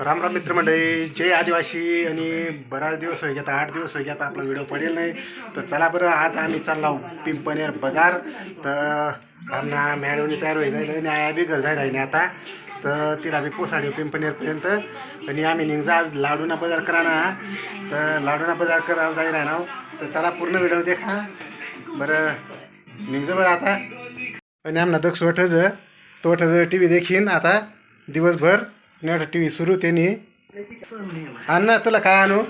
राम राम मित्रमंडळी जय आदिवासी आणि बराच दिवस होई आता आठ दिवस होई आता आपला व्हिडिओ पडेल नाही. तर चला बरं आज आम्ही चाललो पिंपनेर बाजार. तर आमना मॅडमनी तयार होईल जाईल आणि आया बी घर जायला आता. तर तिला बी पोसाडी पिंपनेरपर्यंत आणि आम्ही निघजा आज लाडूना बाजार करा ना तर लाडूना बाजार करायला जाईल राहणार हो. तर चला पूर्ण व्हिडिओ देखा. बरं निघजा बरं आता. आणि आमना दक्ष वठज तो वठज टी व्ही देखीन आता दिवसभर नेट टी व्ही सुरू त्यांनी. अण्णा तुला काय आणू?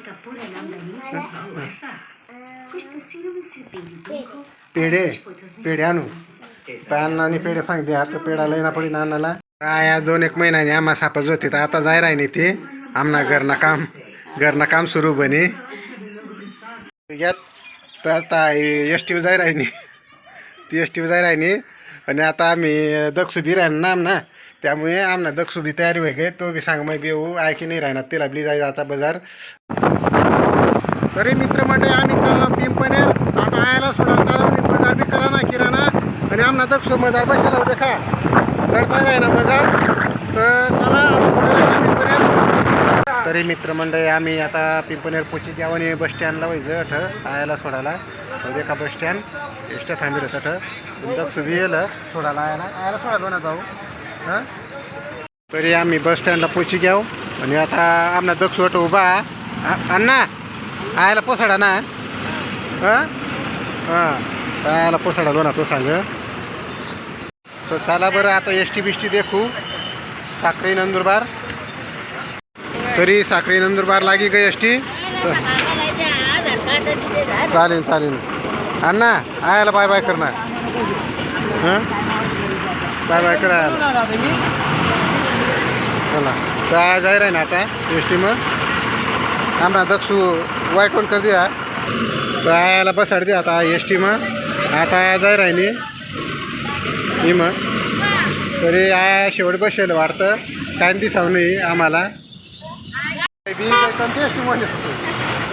पेढे पेढे आणू. तर अण्णाने पेढे सांगते आता पेढा लय ना पडी अण्णाला. काय दोन एक महिन्याने आम्हा सापच होते तर आता जाय राही ते. आमना घरना काम घरना काम सुरू बने. यात तर आता एस टी जाय राहिनी ती एस टी जाय राहिनी आणि आता आम्ही दक्षू बी राहणार ना आमना. त्यामुळे आमना दक्षू बी तयारी होय गे तो बी सांग मग येऊ आहे की नाही राहणार तिला बी जायचा आता बाजार. तरी मित्रमंडळी आम्ही चाललो पिंपनेर आता आयला सोडा चालू बाजार बी करा ना किराणा. आणि आमना दक्षू बाजार बसायला होते का दडपाय राही ना बाजार. तर चला पिंपनेर तरी मित्रमंडळी आम्ही आता पिंपनेर पोची जेवण बस स्टँडला व्हायचं अठ. आयाला सोडायला. म्हणजे का बस स्टँड. एसट्या थांबेल होतं अठ. दक्ष बी येलं सोडायला आयाला. आयाला सोडायला ना जाऊ? हां? तरी आम्ही बस स्टँडला पोची घ्याव. आणि आता आमना दक्ष वाट उभा. अण्णा आयाला पोसाडा ना. हां? हां तर पोसाडा ना तो सांग. तर चला बरं आता एस टी बिष्टी देखू. साखरी नंदुरबार. तरी साखरी नंदुरबार लागी गई एस टी चालेल चालेल. अण्णा आयाला बाय बाय करणार. हां? बाय बाय करा चला. तर आया जाय राही ना आता एस टी मग आम्हाला दक्षू वाईट पण कर दिया तर आयाला बसाड द्या आता एस टी मग आता जाय राहिनी मी मग तरी आया शेवट बसेल वाटतं. काय दिसाव नाही आम्हाला. बी काय एस टी मध्ये सुटू?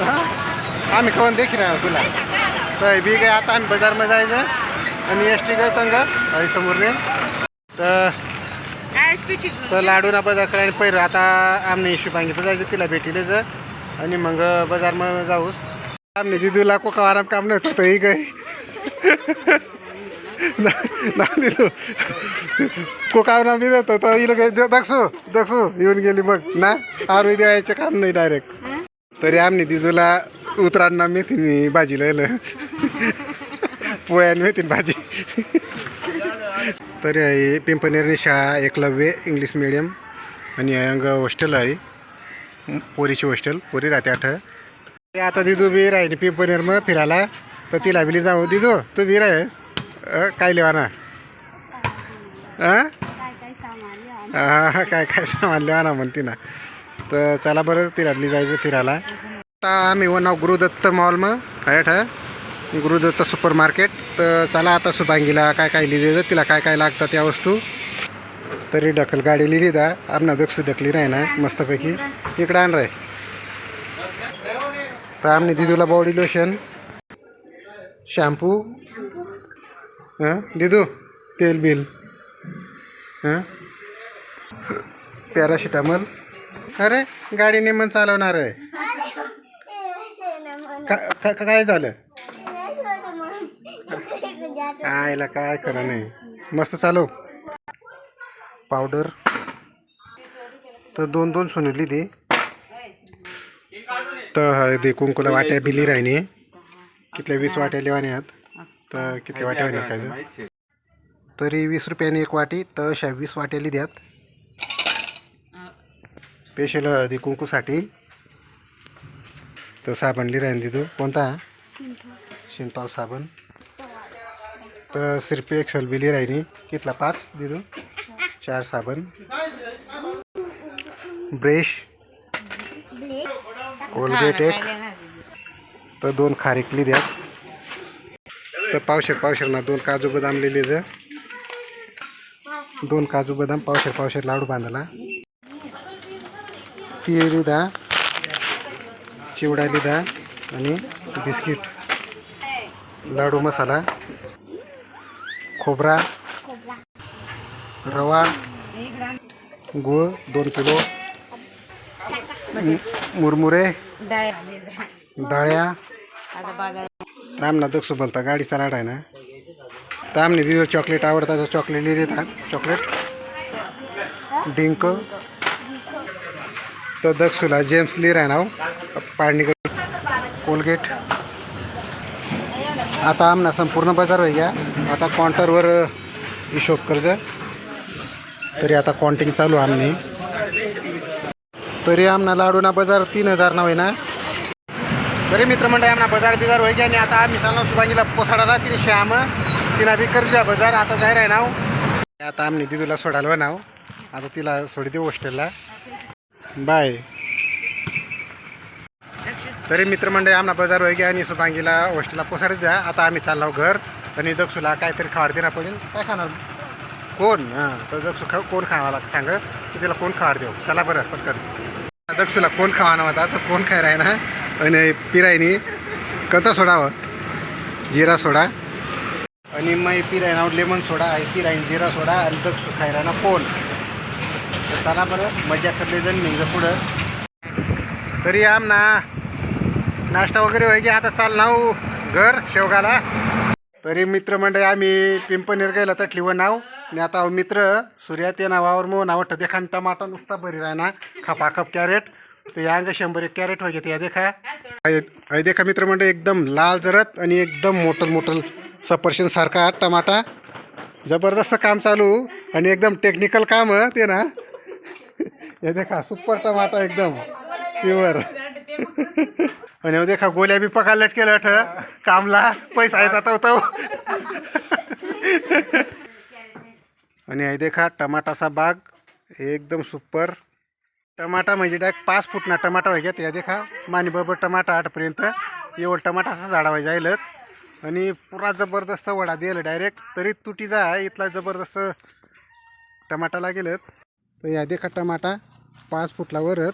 हा? आम्ही कोण देखील तुला. तर बी काय आता आम्ही बाजारमध्ये जायचं. आणि एस टी काय तंग आई समोरने तर तर लाडूना बाजार करायला पहिलं आता आमने शुभांगी जायचं तिला भेटीले जा आणि मग बाजार मग जाऊस. आमने दिदूला कोका आराम काम नाही होतं ही काय ना दिदू कोका नाव दिलं होतं तर हिला काय दक्षू दक्षू येऊन गेली मग ना? आरोग्य द्यायचं काम नाही डायरेक्ट तरी आमने दिदूला उतरांना मेथीनी भाजी लायलं. पोळ्याने मेथीन भाजी. तर हे पिंपनेरनी शाळा एकलव्य इंग्लिश मिडियम आणि अंग हॉस्टेल आहे. पोरीची हॉस्टेल पोरी राहते आठ. ते आता दिदू बी राहिली पिंपनेर मग फिरायला. तर तिला बिली जाऊ दिदू तू बी राह. अ, काय लेवा ना हा काय काय सामान लेवा ना म्हणते ना. तर चला बरं तिला बिली जायचं फिरायला. आता आम्ही व नाव गुरुदत्त मॉल मग काय ठा गुरुदत्त सुपर मार्केट तर चला आता सुभांगीला काय काय लिहिलं तिला काय काय लागतात त्या वस्तू. तरी ढकल गाडी लिहिली दा. आमना दक्ष ढकली राही ना मस्तपैकी. इकडं आण राय तर आमने दिदूला बॉडी लोशन शॅम्पू हां? दिदू तेल बिल. हां? पॅरासिटामल. अरे गाडी नेमन चालवणार आहे. का- का- काय झालं? आयला काय खरं नाही. मस्त चालव पावडर. तर दोन दोन सुनीली ती तर हळदी कुंकुला वाट्या बिली राहिनी कितल्या वीस वाट्या लेवाने आहेत. तर कितल्या वाट्या होईना काय तरी वीस रुपयाने एक वाटी तर अशा वीस वाट्या लिद्यात स्पेशल हळदी कुंकूसाठी. तर साबण लिही राहीन तू कोणता? सिंथॉल साबण. तर सिरपी एक सलबिली राहिली. कितला? पाच दिदू? चार साबण. ब्रश. कोलगेट एक. तर दोन खारीकली द्या. तर पावशेर पावशेर ना. दोन काजू बदाम लिहिले द्या दोन काजू बदाम पावशेर पावशेर लाडू बांधायला तीळ द्या चिवडा लिदा. आणि बिस्किट. लाडू मसाला. खोबरा रवा गुळ दोन किलो मुरमुरे डाळ दळ्या आता बाजार रामना दक्षू बोलता गाडीचा लाड आहे ना. तर आमने दिलं चॉकलेट आवडतं तर चॉकलेट लिहिले चॉकलेट. डिंक. तर दक्षूला जेम्स लीर आहे नाव पाणी कोलगेट. आता आमना संपूर्ण बाजार होई आता काउंटरवर हिशोब कर्ज. तरी आता काउंटिंग चालू आमने तरी आमना लाडूना बाजार तीन हजार ना आहे ना तरी मित्रमंडळी आमना बाजार बिजार होई आणि आता आम्ही चाललो सुभांगीला पोसाडाला तिने श्याम. तिला बी कर्ज द्या बाजार. आता जाहीर राय नाव. आता आम्ही बिदूला सोडायला नाव आता तिला सोडी देऊ हॉस्टेलला बाय. तरी मित्रमंडळी आम्हाला बाजार वगैरे आणि सुभांगीला हॉस्टेलला पोसाड द्या. आता आम्ही चाललो घर आणि दक्षूला काहीतरी खावाड देणार पडेल. काय खाणार? कोण? हां तर दक्षू खा कोण खावा सांग की तिला कोण खावाड देऊ? चला बरं पटकन. दक्षूला कोण खावाना होता तर कोण खाय राही ना? आणि पिरायनी कथा सोडावं. जिरा सोडा. आणि मै पिरायना लेमन सोडा. आहे पिरायन जिरा सोडा आणि दक्षू खाय ना कोण? तर चला बरं मजा करले जण निघ पुढं. तरी आमना नाश्ता वगैरे व्हायचे आता चाल नाव घर शेवगाला. तरी मित्रमंडळी आम्ही पिंपनेर गेला तर ठेवून नाव. आणि आता मित्र सूर्या त्या नावावर मग नाव देखा देखान टमाटा नुसता बरी राहणार खपा खप कॅरेट. तर या अंग शंभर एक कॅरेट वगैरे या देखा. अय देखा मित्रमंडळ एकदम लाल जरत आणि एकदम मोटल मोटल सपर्शन सारखा टमाटा. जबरदस्त काम चालू. आणि एकदम टेक्निकल काम ते ना. हे देखा सुपर टमाटा एकदम. प्युअर आणि हे देखा गोल्या बी पका लटके लट कामला पैसा येत आता आणि हे देखा टमाटाचा बाग एकदम सुपर. टमाटा म्हणजे डायरेक्ट पाच फूटना टमाटा व्हायच्यात या देखा मानी बरोबर टमाटा आठपर्यंत. एवढं टमाटाचा झाडा व्हायचा जायलत आणि पुरा जबरदस्त वडा दिलं डायरेक्ट तरी तुटी जा इथला जबरदस्त टमाटा लागेलत तर या देखा टमाटा पाच फुटला वरत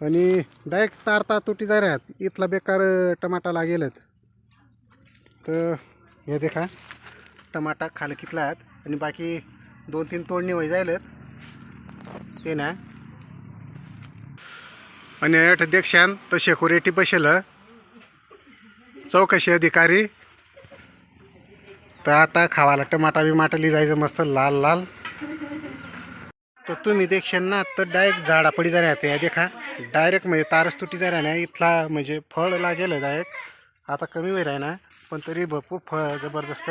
आणि डायरेक्ट तार तार तुटी जा राहत. इथला बेकार टमाटा लागेलत तर हे देखा टमाटा खाल कितला आहेत? आणि बाकी दोन तीन तोडणी वय जायलत. ते ना. आणि हेठ देक्षान तो शेकोरेटी बसेल. चौकशी अधिकारी. तर आता खावाला टमाटा बिमाटाली जायचं मस्त लाल लाल. तर तुम्ही देखशान ना तर डायरेक्ट झाडा पडी जा या देखा. डायरेक्ट म्हणजे तारच तुटी जा ना इथला म्हणजे फळ लागेल डायरेक्ट आता कमी वेळ आहे ना पण तरी भरपूर फळ जबरदस्त.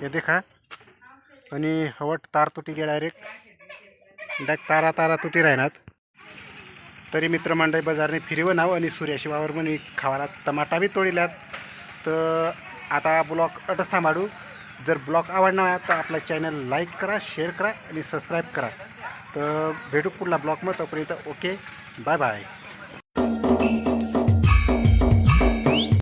हे देखा. आणि हवट तार तुटी गे डायरेक्ट डायरेक्ट तारा तारा तुटी राहणार. तरी मित्रमंडळी बाजारने फिरवं नाव आणि सूर्याशिवावर म्हणे खावाला टमाटा बी तोडिल्यात तर आता ब्लॉग अटच थांबाडू. जर ब्लॉग आवडणार तर आपला चॅनल लाईक करा शेअर करा आणि सबस्क्राईब करा. तर भेटू पुढला ब्लॉगमध्ये तोपर्यंत ओके बाय बाय.